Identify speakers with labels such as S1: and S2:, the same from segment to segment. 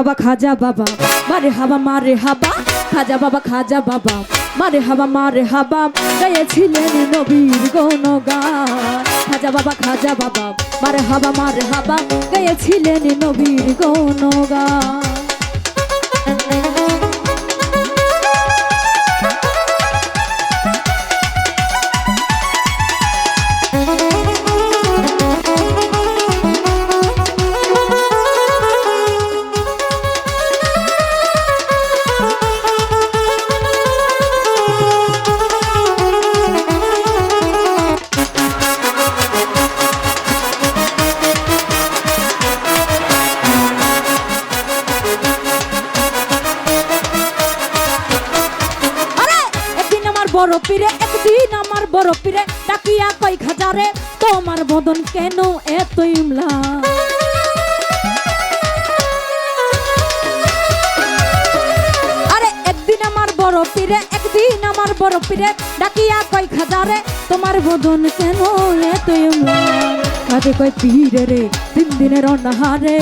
S1: বাবা, খাজা বাবা। মারে হাবা মারে হাবা। খাজা বাবা খাজা বাবা। মারে হাবা মারে হাবা। গাইছিলেন নবীর গণগান। খাজা বাবা খাজা বাবা। মারে হাবা মারে হাবা। গাইছিলেন নবীর গণগান। বড় পীরে একদিন আমার বড় পীরে ডাকিয়া কই খাজারে, তোমার বদন কেন এত ইমলা আরে, একদিন আমার বড় পীরে একদিন আমার বড় পীরে ডাকিয়া কই খাজারে, তোমার বদন কেন এত ইমলা কাজে কই পীরে রে, তিন দিনের অনাহারে।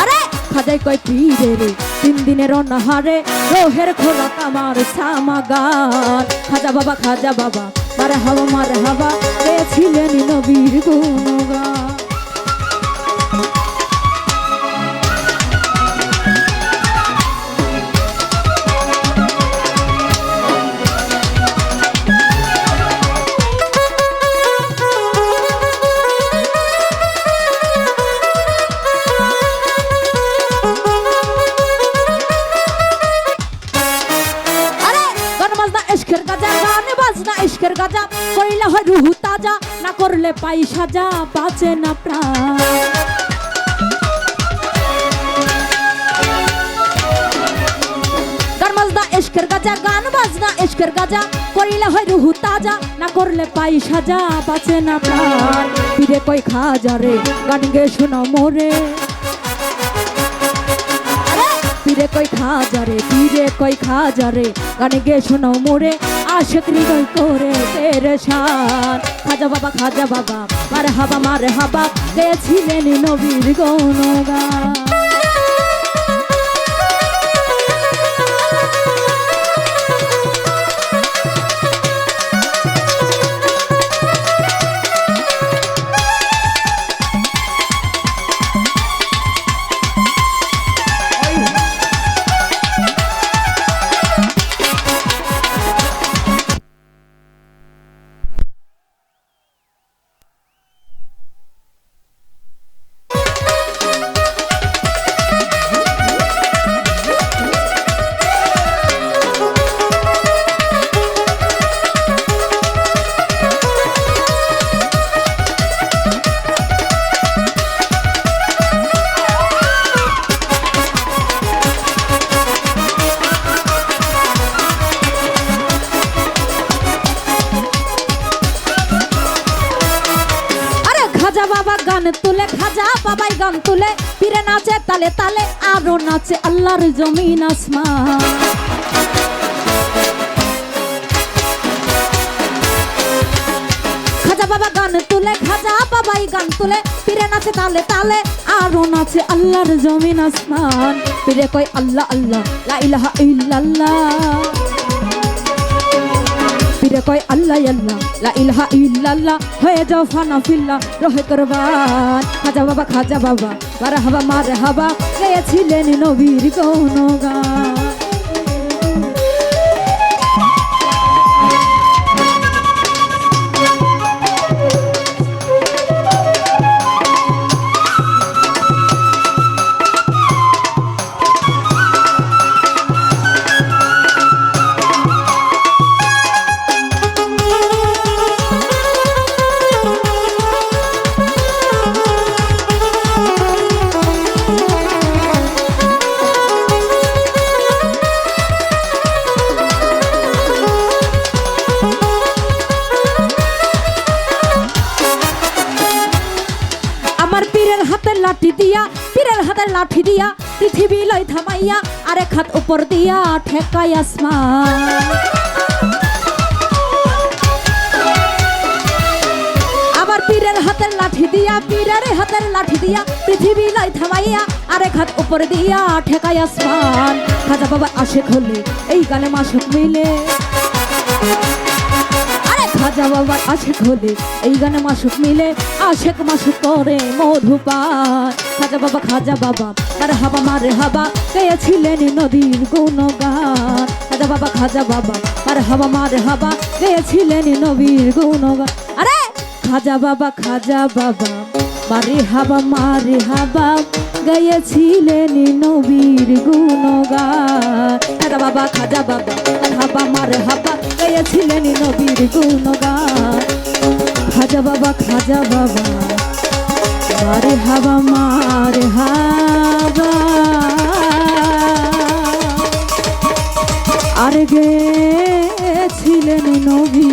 S1: আরে খাজাই কই পীরে রে তিন দিনের অনাহারে রোহের খোলা কামার সামাগার খাজা বাবা খাজা বাবা, মারে হাওয়া মারে হাওয়া ছিলেন নবীর গুণগান। ইশকের গাজা, কইলা হয় রুহু তাজা, না করলে পাই সাজা বাঁচে না প্রাণ। ইশকের গাজা গান বাজনা ইশকের গাজা, কইলা হয় রুহু তাজা, না করলে পাই সাজা বাঁচে না প্রাণ। পিরে কই খাজা রে, গান গে শোনা মোরে। পীরে কই খাজারে পীরে কই খাজারে গানে গে মোরে। আশেক হৃদয় করে পেরেশান খাজা বাবা খাজা বাবা, মারে হাবা মারে হাবা গেছিলেন নবীর গণগান গান তুলে, খাজা বাবাই গান তুলে, পীরে নাচে তালে তালে, আরও নাচে আল্লাহর জমিন আসমান। খাজা বাবা গান তুলে, খাজা বাবাই গান তুলে, পীরে নাচে তালে তালে, আরও নাচে আল্লাহর জমিন আসমান। পীরে কই আল্লাহ আল্লাহ, লা ইল্লাল্লাহ। পীরে কয় আল্লাহ আল্লাহ লা ইলহা ইল্লাল্লাহ হয়ে যাও ফানা ফিল্লা রহে করবান খাজা বাবা খাজা বাবা মার হাবা মারে হাবা গেছিলেন নবীর কোন লাঠি দিয়া, পীরের হাতের লাঠি দিয়া, পৃথিবী লই থামাইয়া, আরেক হাত উপর দিয়া ঠেকাই আসমান। আবার পীরের হাতের লাঠি দিয়া, পীরের হাতের লাঠি দিয়া, পৃথিবী লাই থামাইয়া, আরেক হাত উপরে দিয়া ঠেকাই আসমান। খাজা বাবা আশেক হলে, এই গানে মাসক মিলে। আরে খাজা বাবার আশেক এই গানে মাসুক মিলে, আশেক মাসুক করে মধুপান খাজা বাবা খাজা বাবা, তার হাবা মারে হাবা, গেয়েছিলেন নদীর গুণগান। খাজা বাবা খাজা বাবা, তার হাবা মারে হাবা, গেয়েছিলেন নবীর গুণগান। আরে! খাজা বাবা খাজা বাবা, মারে হাবা মারে হাবা, গেয়েছিলেন নবীর গুণগান। খাজা বাবা খাজা বাবা হাবা মারে হাবা গেয়েছিলেন নবীর গুণগান। খাজা বাবা খাজা বাবা মারে হাবা মারে হাবা আর গেছিলেন নবী